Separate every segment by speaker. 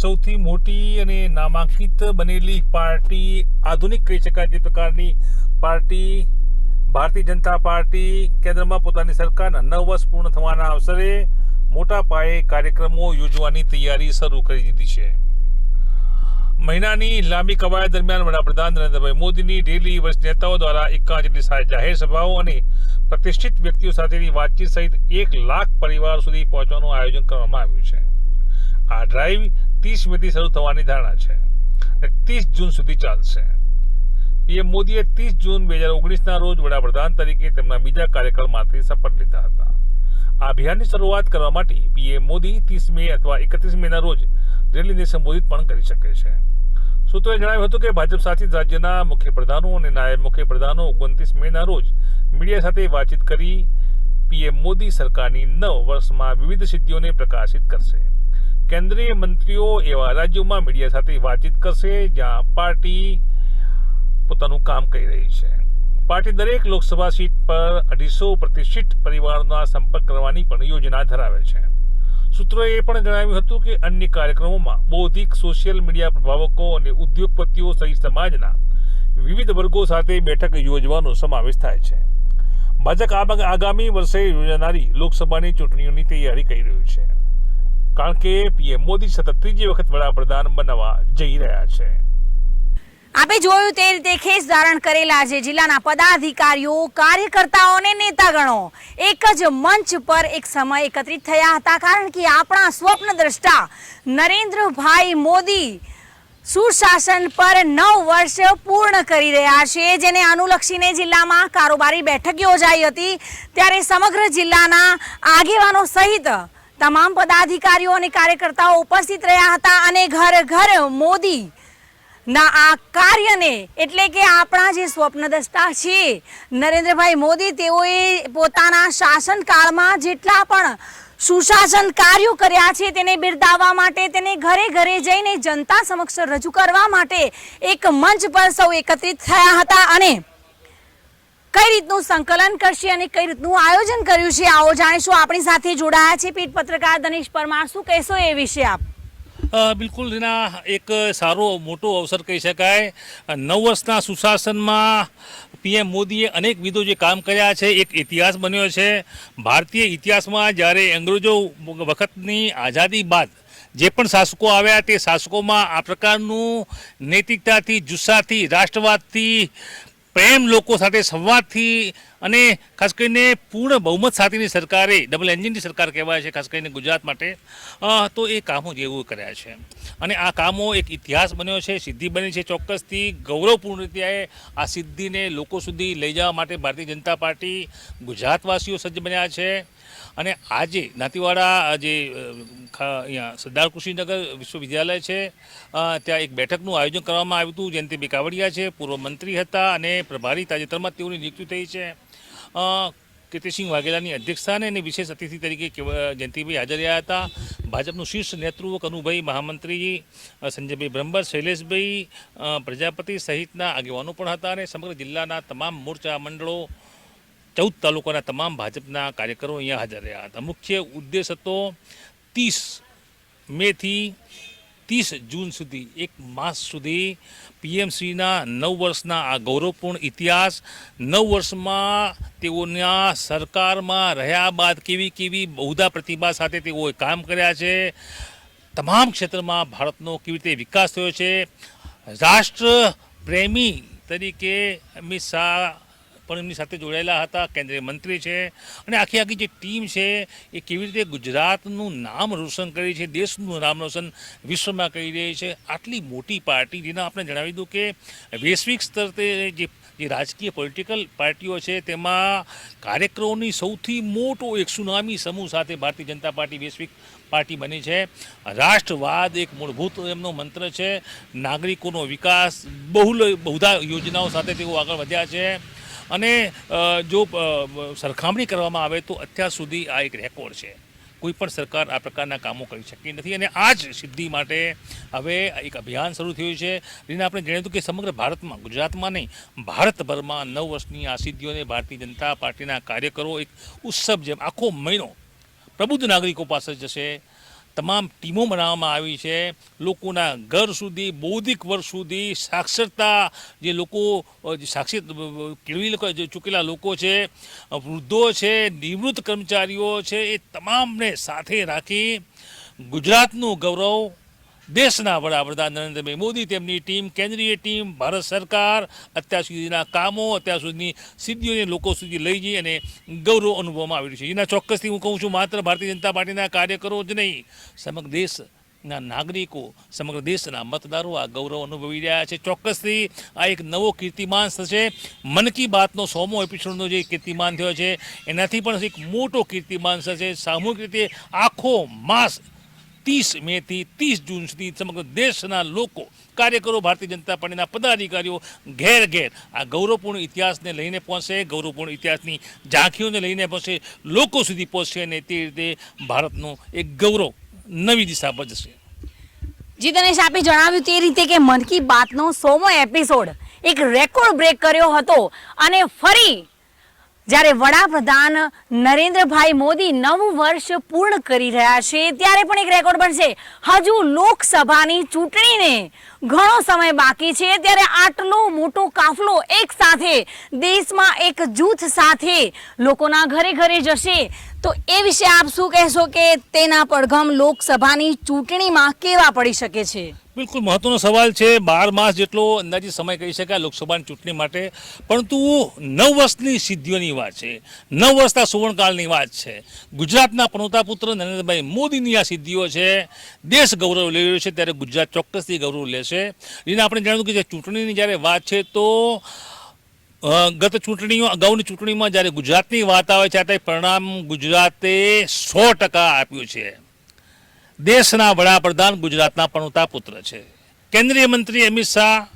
Speaker 1: સૌથી મોટી અને નામાંકિત બનેલી પાર્ટી આધુનિક કહી શકાય તે પ્રકારની પાર્ટી ભારતીય જનતા પાર્ટી કેન્દ્રમાં પોતાની સરકારના નવ વર્ષ પૂર્ણ થવાના અવસરે મોટા પાયે કાર્યક્રમો યોજવાની તૈયારી શરૂ કરી દીધી છે. મહિનાની લાંબી કવાયત દરમિયાન વડાપ્રધાન નરેન્દ્રભાઈ મોદીની ડેલી વર્ષ નેતાઓ દ્વારા એકાવન જેટલી જાહેર સભાઓ અને પ્રતિષ્ઠિત વ્યક્તિઓ સાથેની વાતચીત સહિત એક લાખ પરિવાર સુધી પહોંચવાનું આયોજન કરવામાં આવ્યું છે. આ ડ્રાઈવ ત્રીસ મેથી શરૂ થવાની ધારણા છે અને ત્રીસ જૂન સુધી ચાલશે. પીએમ મોદીએ ત્રીસ જૂન બે હજાર ઓગણીસના રોજ વડાપ્રધાન તરીકે તેમના બીજા કાર્યકાળમાંથી શપથ લીધા હતા. આ અભિયાનની શરૂઆત કરવા માટે પીએમ મોદી ત્રીસ મે અથવા એકત્રીસ મેના રોજ રેલીને સંબોધિત પણ કરી શકે છે. સૂત્રોએ જણાવ્યું હતું કે ભાજપ શાસિત રાજ્યના મુખ્યપ્રધાનો અને નાયબ મુખ્યપ્રધાનો ઓગણત્રીસ મેના રોજ મીડિયા સાથે વાતચીત કરી પીએમ મોદી સરકારની નવ વર્ષમાં વિવિધ સિદ્ધિઓને પ્રકાશિત કરશે. કેન્દ્રીય મંત્રીઓ એવા રાજ્યોમાં મીડિયા સાથે વાતચીત કરશે, જ્યાં પાર્ટી પોતાનું કામ કરી રહી છે. પાર્ટી દરેક લોકસભા સીટ પર અઢીસો પ્રતિષ્ઠિત પરિવારોના સંપર્ક કરવાની પણ યોજના ધરાવે છે. સૂત્રોએ પણ જણાવ્યું હતું કે અન્ય કાર્યક્રમોમાં બૌદ્ધિક, સોશિયલ મીડિયા પ્રભાવકો અને ઉદ્યોગપતિઓ સહિત સમાજના વિવિધ વર્ગો સાથે બેઠક યોજવાનો સમાવેશ થાય છે. ભાજપ આગામી વર્ષે યોજાનારી લોકસભાની ચૂંટણીઓની તૈયારી કરી રહ્યું છે. કારણ કે પીએમ મોદી સતત ત્રીજી વખત વડાપ્રધાન બનવા જઈ રહ્યા છે.
Speaker 2: આપે જોયું તે રીતે ખેસ ધારણ કરેલા છે. જિલ્લાના પદાધિકારીઓ, કાર્યકર્તાઓ અને નેતાગણો એક જ મંચ પર એક સમય એકત્રિત થયા હતા. કારણ કે આપણા સ્વપ્ન દ્રષ્ટા નરેન્દ્રભાઈ મોદી સુશાસન પર નવ વર્ષ પૂર્ણ કરી રહ્યા છે. જેને અનુલક્ષીને જિલ્લામાં કારોબારી બેઠક યોજાઈ હતી. ત્યારે સમગ્ર જિલ્લાના આગેવાનો સહિત તમામ પદાધિકારીઓ અને કાર્યકર્તાઓ ઉપસ્થિત રહ્યા હતા અને ઘર ઘર મોદી ના આ કાર્યને, એટલે કે આપણા જે સ્વપ્નદ્રષ્ટા છે, નરેન્દ્રભાઈ મોદી, તેઓએ પોતાના શાસનકાળમાં જેટલા પણ સુશાસન કાર્યો કર્યા છે, તેને બિરદાવવા માટે, તેને ઘરે ઘરે જઈને જનતા સમક્ષ રજૂ કરવા માટે એક મંચ પર સૌ એકત્રિત થયા હતા અને કઈ રીતનું સંકલન કરશે અને કઈ રીતનું આયોજન કર્યું છે? આવો જાણીશું. આપણી સાથે જોડાયા છે પીઠ પત્રકાર દનેશ પરમાર. શું કહેશો એ વિશે આપ?
Speaker 1: બિલકુલ રીના, એક સારો મોટો અવસર કહી શકાય. નવ વર્ષના સુશાસનમાં પીએમ મોદીએ અનેક વિધો જે કામ કર્યા છે. એક ઇતિહાસ બન્યો છે. ભારતીય ઇતિહાસમાં જ્યારે અંગ્રેજો વખતની આઝાદી બાદ જે પણ શાસકો આવ્યા તે શાસકોમાં આ પ્રકારનું નૈતિકતાથી, જુસ્સાથી, રાષ્ટ્રવાદથી પ્રેમ લોકો સાથે સંવાદથી અને ખાસ કરીને પૂર્ણ બહુમત સાથેની સરકારે ડબલ એન્જિનની સરકાર કહેવાય છે, ખાસ કરીને ગુજરાત માટે તો એ કામો જેવું કર્યા છે. અને આ કામો એક ઇતિહાસ બન્યો છે, સિદ્ધિ બની છે ચોક્કસથી. ગૌરવપૂર્ણ રીતે આ સિદ્ધિને લોકો સુધી લઈ જવા માટે ભારતીય જનતા પાર્ટી ગુજરાતવાસીઓ સજ્જ બન્યા છે. અને આજે નાતીવાડા જે અહીંયા સરદાર કૃષિનગર વિશ્વવિદ્યાલય છે ત્યાં એક બેઠકનું આયોજન કરવામાં આવ્યું હતું જયંતિભાઈ કાવડિયા છે. પૂર્વ મંત્રી હતા અને પ્રભારી તાજેતરમાં તેઓની નિયુક્તિ થઈ છે. કીર્તિસિંહ વાઘેલાની અધ્યક્ષતાને અને વિશેષ અતિથિ તરીકે જયંતિભાઈ હાજર રહ્યા હતા. ભાજપનું શીર્ષ નેતૃત્વ કનુભાઈ મહામંત્રી સંજયભાઈ બ્રહ્મર, શૈલેષભાઈ પ્રજાપતિ સહિતના આગેવાનો પણ હતા અને સમગ્ર જિલ્લાના તમામ મોરચા મંડળો, ચૌદ તાલુકાના તમામ ભાજપના કાર્યકરો અહીંયા હાજર રહ્યા હતા. મુખ્ય ઉદ્દેશ હતો ત્રીસ મેથી ત્રીસ જૂન સુધી, એક માસ સુધી પીએમસીના નવ વર્ષના આ ગૌરવપૂર્ણ ઇતિહાસ, નવ વર્ષમાં તેઓના સરકારમાં રહ્યા બાદ કેવી કેવી બહુધા પ્રતિભા સાથે તેઓએ કામ કર્યા છે. તમામ ક્ષેત્રમાં ભારતનો કેવી રીતે વિકાસ થયો છે. રાષ્ટ્ર પ્રેમી તરીકે અમિત શાહ પણ એમની સાથે જોડાયેલા હતા, કેન્દ્રીય મંત્રી છે અને આખી આખી જે ટીમ છે એ કેવી રીતે ગુજરાતનું નામ રોશન કરી છે, દેશનું નામ રોશન વિશ્વમાં કરી રહી છે, આટલી મોટી પાર્ટી, જેના આપણે જણાવી દઉં કે વૈશ્વિક સ્તરે જે જે રાજકીય પોલિટિકલ પાર્ટીઓ છે, તેમાં કાર્યક્રમોની સૌથી મોટો એક સુનામી સમૂહ સાથે ભારતીય જનતા પાર્ટી વૈશ્વિક પાર્ટી બની છે. રાષ્ટ્રવાદ એક મૂળભૂત એમનો મંત્ર છે. નાગરિકોનો વિકાસ બહુલ, બહુધા યોજનાઓ સાથે તેઓ આગળ વધ્યા છે. અને જો સરખામણી કરવામાં આવે તો અત્યાર સુધી આ એક રેકોર્ડ છે. કોઈ પણ સરકાર આ પ્રકારના કામો કરી શકી નથી અને આ જ સિદ્ધિ માટે હવે એક અભિયાન શરૂ થયું છે. જેને આપણે જાણ્યું હતું કે સમગ્ર ભારતમાં, ગુજરાતમાં નહીં, ભારતભરમાં નવ વર્ષની આ સિદ્ધિઓને ભારતીય જનતા પાર્ટીના કાર્યકરો એક ઉત્સવ જેમ આખો મહિનો પ્રબુદ્ધ નાગરિકો પાસે જશે. તમામ ટીમો બનાવવામાં આવી છે. લોકોના ઘર સુધી, બૌદ્ધિક વર્ષ સુધી સાક્ષરતા જે લોકો સાક્ષર કેળવી ચૂકેલા લોકો છે વૃદ્ધો છે, નિવૃત્ત કર્મચારીઓ છે, એ તમામને સાથે રાખી ગુજરાતનું ગૌરવ દેશના વડાપ્રધાન નરેન્દ્રભાઈ મોદી, તેમની ટીમ, કેન્દ્રીય ટીમ, ભારત સરકાર, અત્યાર સુધીના કામો, અત્યાર સુધીની સિદ્ધિઓને લોકો સુધી લઈ જઈ અને ગૌરવ અનુભવવામાં આવી છે. એના ચોક્કસથી હું કહું છું, માત્ર ભારતીય જનતા પાર્ટીના કાર્યકરો જ નહીં, સમગ્ર દેશના નાગરિકો, સમગ્ર દેશના મતદારો આ ગૌરવ અનુભવી રહ્યા છે. ચોક્કસથી આ એક નવો કીર્તિમાન થશે. મન કી બાતનો સોમો એપિસોડનો જે કીર્તિમાન થયો છે, એનાથી પણ એક મોટો કીર્તિમાન થશે. સામૂહિક રીતે આખો માસ ત્રીસ મેથી ત્રીસ જૂન સુધી સમગ્ર દેશના લોકો, કાર્યકરો, ભારતીય જનતા પાર્ટીના પદાધિકારીઓ ઘેર ઘેર આ ગૌરવપૂર્ણ ઇતિહાસને લઈને પહોંચશે, ગૌરવપૂર્ણ ઇતિહાસની ઝાંખીઓને લઈને પહોંચશે, લોકો સુધી પહોંચશે અને તે રીતે ભારતનું એક ગૌરવ નવી દિશા પર જશે.
Speaker 2: જી દિનેશ, આપે જણાવ્યું તે રીતે કે મન કી બાતનો સોમો એપિસોડ એક રેકોર્ડ બ્રેક કર્યો હતો અને ફરી જ્યારે વડાપ્રધાન નરેન્દ્રભાઈ મોદી નવું વર્ષ પૂર્ણ કરી રહ્યા છે, ત્યારે પણ એક રેકોર્ડ બનશે. હજુ લોકસભાની ચૂંટણીને ઘણો સમય બાકી છે, ત્યારે આટલો મોટો કાફલો એક સાથે, દેશમાં એક જૂથ સાથે લોકોના ઘરે ઘરે જશે. તો એ વિશે આપ શું કહેશો કે તેના પડઘમ લોકસભાની ચૂંટણીમાં કેવા પડી શકે છે?
Speaker 1: બિલકુલ મહત્વનો સવાલ છે. બાર માસ જેટલો અંદાજી સમય કહી શકાય લોકસભાની ચૂંટણી માટે. પરંતુ નવ વર્ષની સિદ્ધિઓની વાત છે. નવ વર્ષના સુવર્ણકાળની વાત છે. ગુજરાતના પ્રણોતા પુત્ર નરેન્દ્રભાઈ મોદીની આ સિદ્ધિઓ છે. દેશ ગૌરવ લઈ રહ્યો છે. ત્યારે ગુજરાત ચોક્કસથી ગૌરવ લેશે. જેને આપણે જાણ્યું કે ચૂંટણીની જ્યારે વાત છે તો ગત ચૂંટણીઓ, અગાઉની ચૂંટણીમાં જ્યારે ગુજરાતની વાત આવે છે, ત્યારે પરિણામ ગુજરાતે સો ટકા આપ્યું છે. દેશના વડાપ્રધાન ગુજરાતના પનોતા પુત્ર છે. કેન્દ્રીય મંત્રી અમિત શાહ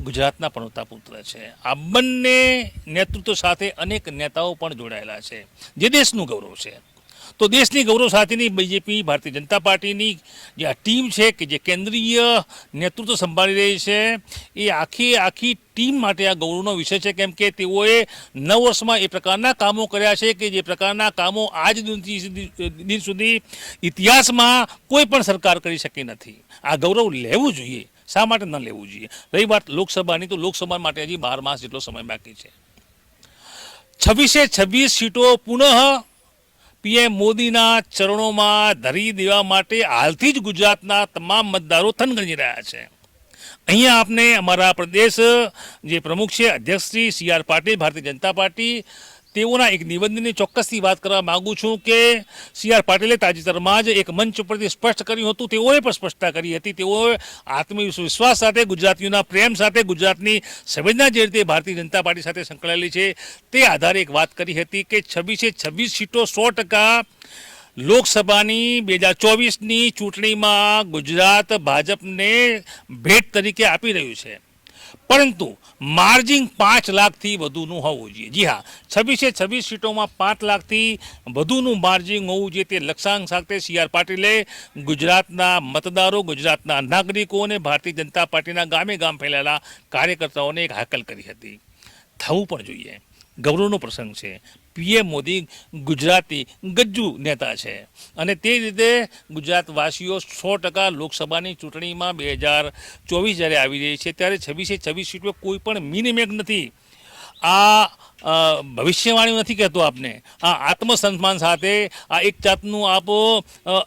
Speaker 1: ગુજરાતના પનોતા પુત્ર છે. આ બંને નેતૃત્વ સાથે અનેક નેતાઓ પણ જોડાયેલા છે. જે દેશનું ગૌરવ છે. તો દેશની ગૌરવ સાથેની બીજેપી, ભારતીય જનતા પાર્ટીની જે આ ટીમ છે કે જે કેન્દ્રીય નેતૃત્વ સંભાળી રહી છે, એ આખી આખી ટીમ માટે આ ગૌરવનો વિષય છે. કેમ કે તેઓએ નવ વર્ષમાં એ પ્રકારના કામો કર્યા છે કે જે પ્રકારના કામો આજ દિન સુધી ઇતિહાસમાં કોઈ પણ સરકાર કરી શકી નથી. આ ગૌરવ લેવું જોઈએ. શા માટે ન લેવું જોઈએ? રહી વાત લોકસભાની, તો લોકસભા માટે હજી બાર માસ જેટલો સમય બાકી છે. છવ્વીસે છવ્વીસ સીટો પુનઃ પીએમ મોદીના ચરણોમાં ધરી દેવા માટે હાલથી જ ગુજરાતના તમામ મતદારો થનગણી રહ્યા છે. અહીંયા આપને અમારા પ્રદેશ જે પ્રમુખ છે, અધ્યક્ષ Shri C R Patil, Bharatiya Janata party તેઓના એક નિવેદનની ચોક્કસથી વાત કરવા માંગુ છું કે સી આર પાટીલે તાજેતરમાં જ એક મંચ ઉપરથી સ્પષ્ટ કર્યું હતું. તેઓએ પણ સ્પષ્ટતા કરી હતી. તેઓએ આત્મવિશ્વાસ સાથે ગુજરાતીઓના પ્રેમ સાથે ગુજરાતની સંવેદના જે રીતે ભારતીય જનતા પાર્ટી સાથે સંકળાયેલી છે તે આધારે એક વાત કરી હતી કે છવ્વીસે છવ્વીસ સીટો સો ટકા લોકસભાની બે હજાર ચોવીસની ચૂંટણીમાં ગુજરાત ભાજપને ભેટ તરીકે આપી રહ્યું છે. પરંતુ માર્જિન પાંચ લાખથી વધુનું હોવું જોઈએ. જી હા, છવ્વીસે છવ્વીસ સીટોમાં પાંચ લાખથી વધુનું માર્જિન હોવું જોઈએ તે લક્ષ્યાંક સાથે સી આર પાટીલે ગુજરાતના મતદારો, ગુજરાતના નાગરિકો અને ભારતીય જનતા પાર્ટીના ગામે ગામ ફેલાયેલા કાર્યકર્તાઓને એક હાકલ કરી હતી. થવું પણ જોઈએ. ગૌરવનો પ્રસંગ છે. પીએમ મોદી ગુજરાતી ગજ્જુ નેતા છે. અને તે રીતે ગુજરાતવાસીઓ સો ટકા લોકસભાની ચૂંટણીમાં બે હજાર ચોવીસ જ્યારે આવી રહી છે, ત્યારે છવ્વીસે છવ્વીસ સીટો કોઈ પણ મિનિમેક નથી. આ ભવિષ્યવાણી નથી કહેતો આપને. આ આત્મસન્માન સાથે આ એક જાતનું આપ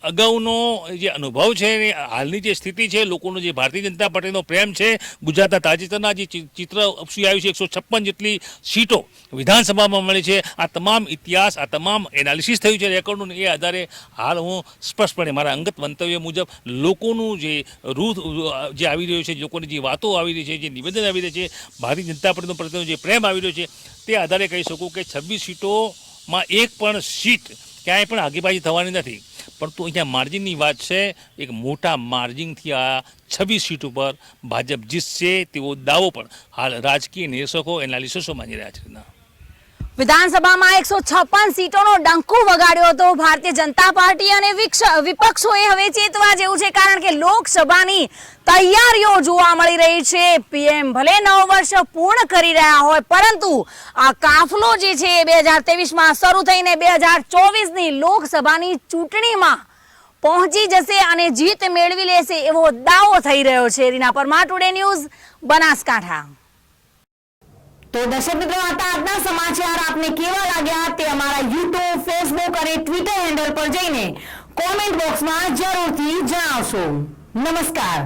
Speaker 1: અગાઉનો જે અનુભવ છે ને, હાલની જે સ્થિતિ છે, લોકોનો જે ભારતીય જનતા પાર્ટીનો પ્રેમ છે, ગુજરાતના તાજેતરના જે ચિત્ર ઉપસી આવ્યું છે, એકસો છપ્પન જેટલી સીટો વિધાનસભામાં મળી છે. આ તમામ ઇતિહાસ, આ તમામ એનાલિસિસ થયું છે રેકોર્ડનું એ આધારે હાલ હું સ્પષ્ટપણે મારા અંગત મંતવ્ય મુજબ લોકોનું જે રૂથ જે આવી રહ્યું છે લોકોની જે વાતો આવી રહી છે, જે નિવેદન આવી રહ્યું છે, ભારતીય જનતા પાર્ટીનો પ્રત્યેનો જે પ્રેમ આવી રહ્યો છે, તે આધારે કહી શકું કે છવ્વીસ સીટોમાં એક પણ સીટ ક્યાંય પણ આગેબાજી થવાની નથી. પરંતુ અહીંયા માર્જિનની વાત છે, એક મોટા માર્જિનથી આ છવ્વીસ સીટ ઉપર ભાજપ જીતશે તેવો દાવો પણ હાલ રાજકીય નિરીક્ષકો એનાલિસિસો માની રહ્યા છે.
Speaker 2: વિધાનસભામાં એકસો છપ્પન સીટોનો ડંકો વગાડ્યો હતો. ભારતીય જનતા પાર્ટી અને વિપક્ષોએ હવે ચેતવા જેવું છે, કારણ કે લોકસભાની તૈયારીઓ જોવા મળી રહી છે. પીએમ ભલે નવ વર્ષ પૂર્ણ કરી રહ્યા હોય, પરંતુ આ કાફલો જે છે બે હજાર ત્રેવીસમાં શરૂ થઈને બે હજાર ચોવીસની લોકસભાની ચૂંટણીમાં
Speaker 3: પહોંચી જશે અને જીત મેળવી લેશે એવો દાવો થઈ રહ્યો છે. Reena Parmar today news Banaskantha. તો દર્શક મિત્રો હતા આજના સમાચાર આપને કેવા લાગ્યા તે અમારા યુટ્યુબ ફેસબુક અને ટ્વિટર હેન્ડલ પર જઈને કોમેન્ટ બોક્સમાં જરૂરથી જણાવશો. નમસ્કાર.